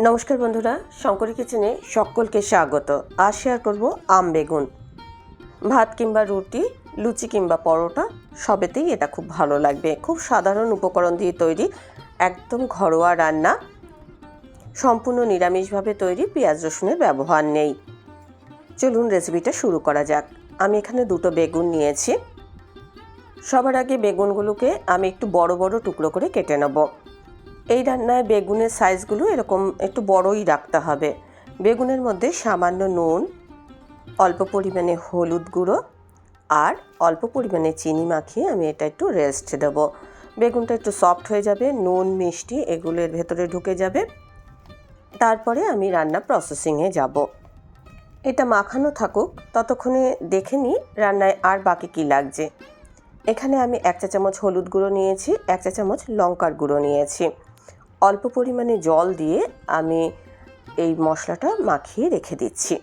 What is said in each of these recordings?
নমস্কার বন্ধুরা, শঙ্করী কিচেনে সকলকে স্বাগত। আজ শেয়ার করব আম বেগুন। ভাত কিংবা রুটি, লুচি কিংবা পরোটা, সবেতেই এটা খুব ভালো লাগবে। খুব সাধারণ উপকরণ দিয়ে তৈরি, একদম ঘরোয়া রান্না। সম্পূর্ণ নিরামিষভাবে তৈরি পেঁয়াজ রসুনের ব্যবহার নেই। চলুন রেসিপিটা শুরু করা যাক। আমি এখানে দুটো বেগুন নিয়েছি। সবার আগে বেগুনগুলোকে আমি একটু বড় বড় টুকরো করে কেটে নেব। এই রান্নায় বেগুনের সাইজগুলো এরকম একটু বড়ই রাখতে হবে। বেগুনের মধ্যে সামান্য নুন, অল্প পরিমাণে হলুদ গুঁড়ো আর অল্প পরিমাণে চিনি মাখিয়ে আমি এটা একটু রেস্ট দেব। বেগুনটা একটু সফট হয়ে যাবে, নুন, মিষ্টি এগুলোর ভেতরে ঢুকে যাবে। তারপরে আমি রান্না প্রসেসিংয়ে যাব। এটা মাখানো থাকুক, ততক্ষণে দেখে নিই রান্নায় আর বাকি কি লাগছে। এখানে আমি এক চা চামচ হলুদ গুঁড়ো নিয়েছি, এক চা চামচ লঙ্কার গুঁড়ো নিয়েছি। অল্প পরিমাণে জল দিয়ে আমি এই মশলাটা মাখিয়ে রেখে দিচ্ছি।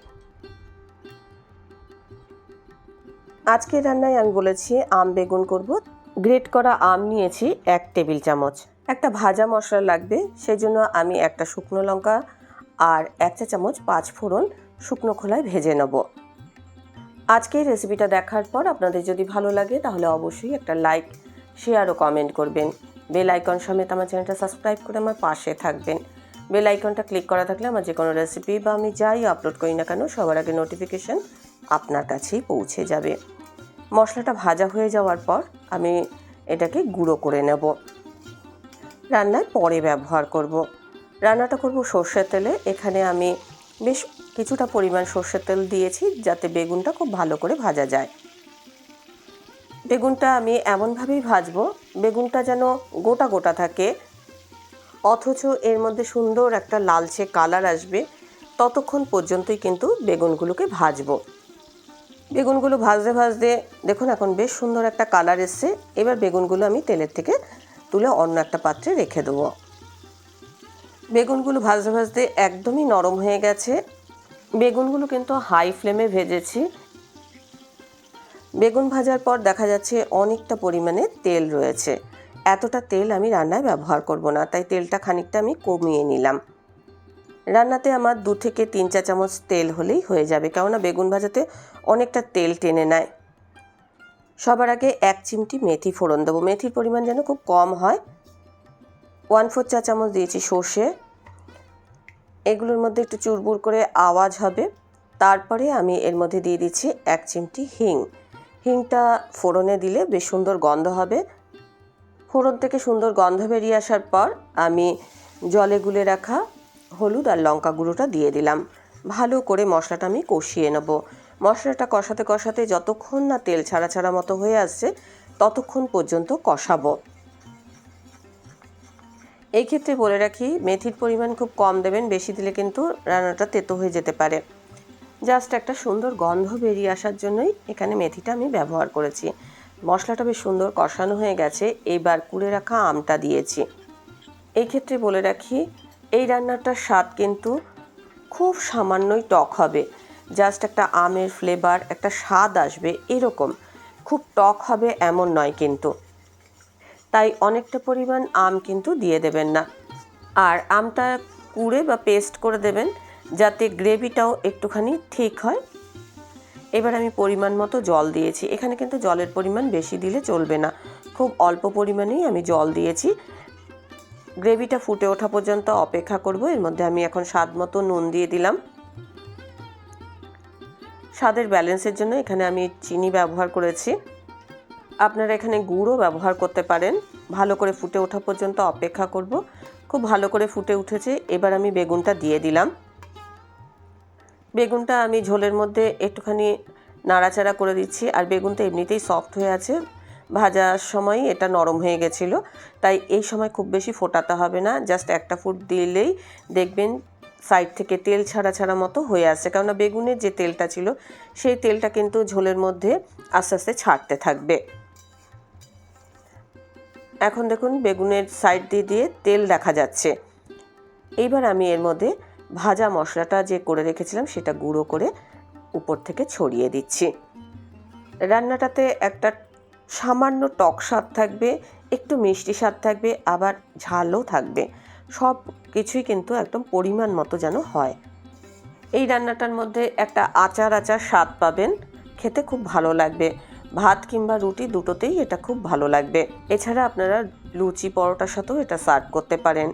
আজকে রান্নায় আমি বলেছি আম বেগুন করব। গ্রেট করা আম নিয়েছি এক টেবিল চামচ। একটা ভাজা মশলা লাগবে সেই জন্য আমি একটা শুকনো লঙ্কা আর এক চা চামচ পাঁচ ফোড়ন শুকনো খোলায় ভেজে নেব। আজকে রেসিপিটা দেখার পর আপনাদের যদি ভালো লাগে, তাহলে অবশ্যই একটা লাইক শেয়ার ও কমেন্ট করবেন। বেল আইকন সমেত আমার চ্যানেলটা সাবস্ক্রাইব করে আমার পাশে থাকবেন। বেল আইকনটা ক্লিক করা থাকলে আমার যে কোনো রেসিপি বা আমি যাই আপলোড করি না কেন, সবার আগে নোটিফিকেশন আপনার কাছেই পৌঁছে যাবে। মশলাটা ভাজা হয়ে যাওয়ার পর আমি এটাকে গুঁড়ো করে নেব। রান্নায় পরে ব্যবহার করব। রান্নাটা করব সর্ষের তেলে। এখানে আমি বেশ কিছুটা পরিমাণ সর্ষের তেল দিয়েছি যাতে বেগুনটা খুব ভালো করে ভাজা যায়। বেগুনটা আমি এমনভাবেই ভাজবো, বেগুনটা যেন গোটা গোটা থাকে, অথচ এর মধ্যে সুন্দর একটা লালচে কালার আসবে, ততক্ষণ পর্যন্তই কিন্তু বেগুনগুলোকে ভাজবো। বেগুনগুলো ভাজতে ভাজতে দেখুন এখন বেশ সুন্দর একটা কালার এসছে, এবার বেগুনগুলো আমি তেলের থেকে তুলে অন্য একটা পাত্রে রেখে দেবো। বেগুনগুলো ভাজতে ভাজতে একদমই নরম হয়ে গেছে, বেগুনগুলো কিন্তু হাই ফ্লেমে ভেজেছি বেগুন ভাজার পর দেখা যাচ্ছে অনেকটা পরিমাণে তেল রয়েছে। এতটা তেল আমি রান্নায় ব্যবহার করব না, তাই তেলটা খানিকটা আমি কমিয়ে নিলাম। রান্নাতে আমার দু থেকে তিন চা চামচ তেল হলেই হয়ে যাবে, কেননা বেগুন ভাজাতে অনেকটা তেল টেনে নেয়। সবার আগে এক চিমটি মেথি ফোড়ন দেবো। মেথির পরিমাণ যেন খুব কম হয়। ওয়ান ফোর চা চামচ দিয়েছি সর্ষে। এগুলোর মধ্যে একটু চুরবুর করে আওয়াজ হবে। তারপরে আমি এর মধ্যে দিয়ে দিচ্ছি এক চিমটি হিং। হিংটা ফোড়নে দিলে বেশ সুন্দর গন্ধ হবে। ফোড়ন থেকে সুন্দর গন্ধ বেরিয়ে আসার পর আমি জলে গুলে রাখা হলুদ আর লঙ্কা গুঁড়োটা দিয়ে দিলাম। ভালো করে মশলাটা আমি কষিয়ে নেব। মশলাটা কষাতে কষাতে যতক্ষণ না তেল ছাড়া ছাড়া মতো হয়ে আসছে, ততক্ষণ পর্যন্ত কষাবো। এই ক্ষেত্রে বলে রাখি, মেথির পরিমাণ খুব কম দেবেন, বেশি দিলে কিন্তু রান্নাটা তেতো হয়ে যেতে পারে। জাস্ট একটা সুন্দর গন্ধ বেরিয়ে আসার জন্যই এখানে মেথিটা আমি ব্যবহার করেছি। মশলাটা বেশ সুন্দর কষানো হয়ে গেছে এইবার কুড়ে রাখা আমটা দিয়েছি। এই ক্ষেত্রে বলে রাখি, এই রান্নাটার স্বাদ কিন্তু খুব সামান্যই টক হবে। জাস্ট একটা আমের ফ্লেভার একটা স্বাদ আসবে এরকম। খুব টক হবে এমন নয় কিন্তু। তাই অনেকটা পরিমাণ আম কিন্তু দিয়ে দেবেন না। আর আমটা কুড়ে বা পেস্ট করে দেবেন যাতে গ্রেভিটাও একটুখানি ঠিক হয়। এবার আমি পরিমাণ মতো জল দিয়েছি। এখানে কিন্তু জলের পরিমাণ বেশি দিলে চলবে না। খুব অল্প পরিমাণেই আমি জল দিয়েছি। গ্রেভিটা ফুটে ওঠা পর্যন্ত অপেক্ষা করব। এর মধ্যে আমি এখন স্বাদ মতো নুন দিয়ে দিলাম। স্বাদের ব্যালেন্সের জন্য এখানে আমি চিনি ব্যবহার করেছি। আপনারা এখানে গুঁড়ো ব্যবহার করতে পারেন। ভালো করে ফুটে ওঠা পর্যন্ত অপেক্ষা করব। খুব ভালো করে ফুটে উঠেছে। এবার আমি বেগুনটা দিয়ে দিলাম। বেগুনটা আমি ঝোলের মধ্যে একটুখানি নাড়াচাড়া করে দিচ্ছি, আর বেগুনটা এমনিতেই সফট হয়ে আছে। ভাজার সময় এটা নরম হয়ে গেছিল, তাই এই সময় খুব বেশি ফোটাতে হবে না জাস্ট একটা ফুট দিলেই দেখবেন সাইড থেকে তেল ছাড়া ছাড়া মতো হয়ে আসছে। কেননা বেগুনের যে তেলটা ছিল, সেই তেলটা কিন্তু ঝোলের মধ্যে আস্তে আস্তে ছাড়তে থাকবে। এখন দেখুন, বেগুনের সাইড দিয়ে দিয়ে তেল দেখা যাচ্ছে। এইবার আমি এর মধ্যে ভাজা মশলাটা যে করে রেখেছিলাম সেটা গুঁড়ো করে উপর থেকে ছড়িয়ে দিচ্ছি। রান্নাটাতে একটা সামান্য টক স্বাদ থাকবে, একটু মিষ্টি স্বাদ থাকবে, আবার ঝালও থাকবে। সব কিছুই কিন্তু একদম পরিমাণ মতো যেন হয়। এই রান্নাটার মধ্যে একটা আচার আচার স্বাদ পাবেন, খেতে খুব ভালো লাগবে। ভাত কিংবা রুটি দুটোতেই এটা খুব ভালো লাগবে। এছাড়া আপনারা লুচি পরোটার সাথেও এটা সার্ভ করতে পারেন।